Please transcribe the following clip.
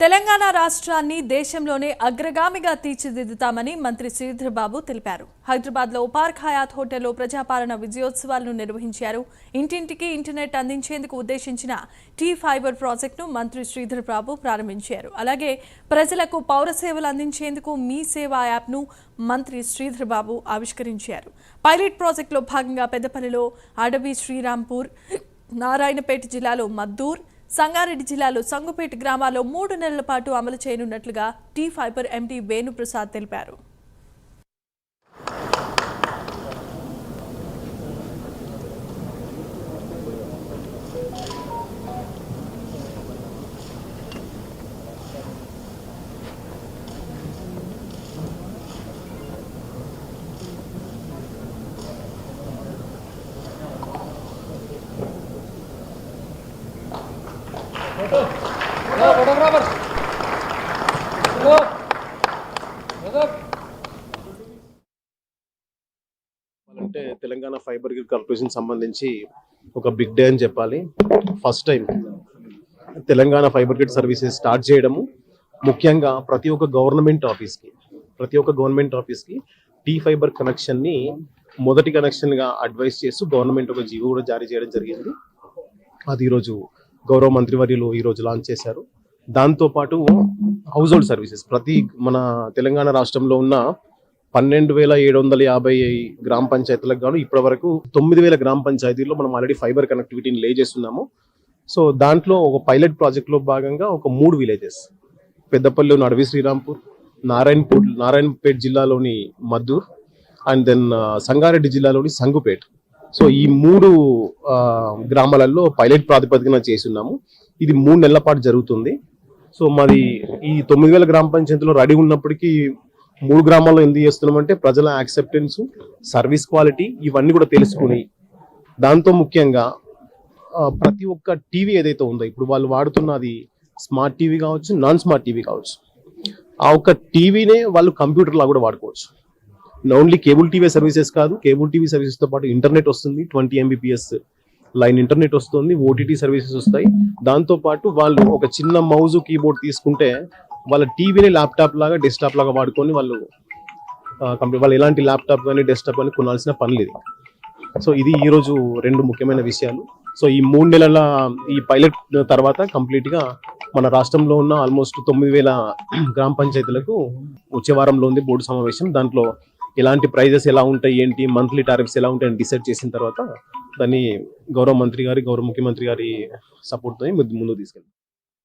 తెలంగాణ రాష్ట్రాన్ని దేశంలోనే అగ్రగామిగా తీర్చిదిద్దుతామని మంత్రి శ్రీధర్బాబు తెలిపారు. హైదరాబాద్లో పార్క్ హయాత్ హోటల్లో ప్రజాపాలన విజయోత్సవాలను నిర్వహించారు. ఇంటింటికి ఇంటర్నెట్ అందించేందుకు ఉద్దేశించిన టీ ఫైబర్ ప్రాజెక్టును మంత్రి శ్రీధర్ బాబు ప్రారంభించారు. అలాగే ప్రజలకు పౌర సేవలు అందించేందుకు మీ సేవా యాప్ను మంత్రి శ్రీధర్బాబు ఆవిష్కరించారు. పైలట్ ప్రాజెక్టులో భాగంగా పెద్దపల్లిలో అడవి శ్రీరాంపూర్ నారాయణపేట జిల్లాలో మద్దూర్ సంగారెడ్డి జిల్లాలో సంగుపేట గ్రామాల్లో మూడు నెలల పాటు అమలు చేయనున్నట్లుగా టీ ఫైబర్ ఎండీ వేణుప్రసాద్ తెలిపారు. అంటే తెలంగాణ ఫైబర్ గ్రిడ్ కార్పొరేషన్ సంబంధించి ఒక బిగ్ డే అని చెప్పాలి. First time Telangana fiber grid services start చేయడము. ముఖ్యంగా ప్రతి ఒక్క గవర్నమెంట్ ఆఫీస్కి ప్రతి ఒక్క గవర్నమెంట్ ఆఫీస్కి టీ ఫైబర్ కనెక్షన్ని మొదటి కనెక్షన్గా అడ్వైస్ చేస్తూ గవర్నమెంట్ ఒక జీవో కూడా జారీ చేయడం జరిగింది. అది ఈరోజు గౌరవ మంత్రివర్యులు ఈరోజు లాంచ్ చేశారు. దాంతోపాటు హౌస్ హోల్డ్ సర్వీసెస్ ప్రతి మన తెలంగాణ రాష్ట్రంలో ఉన్న పన్నెండు వేల ఏడు వందల యాభై గ్రామ పంచాయతీలకు గాను ఇప్పటి వరకు తొమ్మిది వేల గ్రామ పంచాయతీల్లో మనం ఆల్రెడీ ఫైబర్ కనెక్టివిటీని లే చేస్తున్నాము. సో దాంట్లో ఒక పైలట్ ప్రాజెక్ట్లో భాగంగా ఒక మూడు విలేజెస్ పెద్దపల్లిలోని అడవి శ్రీరాంపూర్ నారాయణపూర్ నారాయణపేట్ జిల్లాలోని Maddur and then uh, Sangareddy జిల్లాలోని సంగుపేట్. సో ఈ మూడు uh, గ్రామాలలో పైలట్ ప్రాతిపదికన చేస్తున్నాము. ఇది మూడు నెలల పాటు జరుగుతుంది. సో మరి ఈ తొమ్మిది వేల గ్రామ పంచాయతీలో రెడీ ఉన్నప్పటికీ మూడు గ్రామాల్లో ఎందుకు చేస్తున్నామంటే ప్రజల యాక్సెప్టెన్స్ సర్వీస్ క్వాలిటీ ఇవన్నీ కూడా తెలుసుకుని దాంతో ముఖ్యంగా ప్రతి ఒక్క టీవీ ఏదైతే ఉందో ఇప్పుడు వాళ్ళు వాడుతున్నది స్మార్ట్ టీవీ కావచ్చు నాన్ స్మార్ట్ టీవీ కావచ్చు ఆ ఒక్క టీవీనే వాళ్ళు కంప్యూటర్లా కూడా వాడుకోవచ్చు. ఓన్లీ కేబుల్ టీవీ సర్వీసెస్ కాదు కేబుల్ టీవీ సర్వీసెస్తో పాటు ఇంటర్నెట్ వస్తుంది ట్వంటీ ఎంబీపీఎస్ లైన్ ఇంటర్నెట్ వస్తుంది ఓటీటీ సర్వీసెస్ వస్తాయి. దాంతో పాటు వాళ్ళు ఒక చిన్న మౌజ్ కీబోర్డ్ తీసుకుంటే వాళ్ళ టీవీని ల్యాప్టాప్ లాగా డెస్క్టాప్ లాగా వాడుకొని వాళ్ళు కంప్లీట్ వాళ్ళు ఎలాంటి ల్యాప్టాప్ కానీ డెస్క్టాప్ కానీ కొనాల్సిన పని లేదు. సో ఇది ఈ రోజు రెండు ముఖ్యమైన విషయాలు. సో ఈ మూడు నెలల ఈ పైలట్ తర్వాత కంప్లీట్గా మన రాష్ట్రంలో ఉన్న ఆల్మోస్ట్ తొమ్మిది వేల గ్రామ పంచాయతీలకు వచ్చే వారంలో ఉంది బోర్డు సమావేశం. దాంట్లో ఎలాంటి ప్రైజెస్ ఎలా ఉంటాయి ఏంటి మంత్లీ టారిఫ్స్ ఎలా ఉంటాయని డిసైడ్ చేసిన తర్వాత దాన్ని గౌరవ మంత్రి గారి గౌరవ ముఖ్యమంత్రి గారి సపోర్ట్తో ముందు తీసుకెళ్తాం.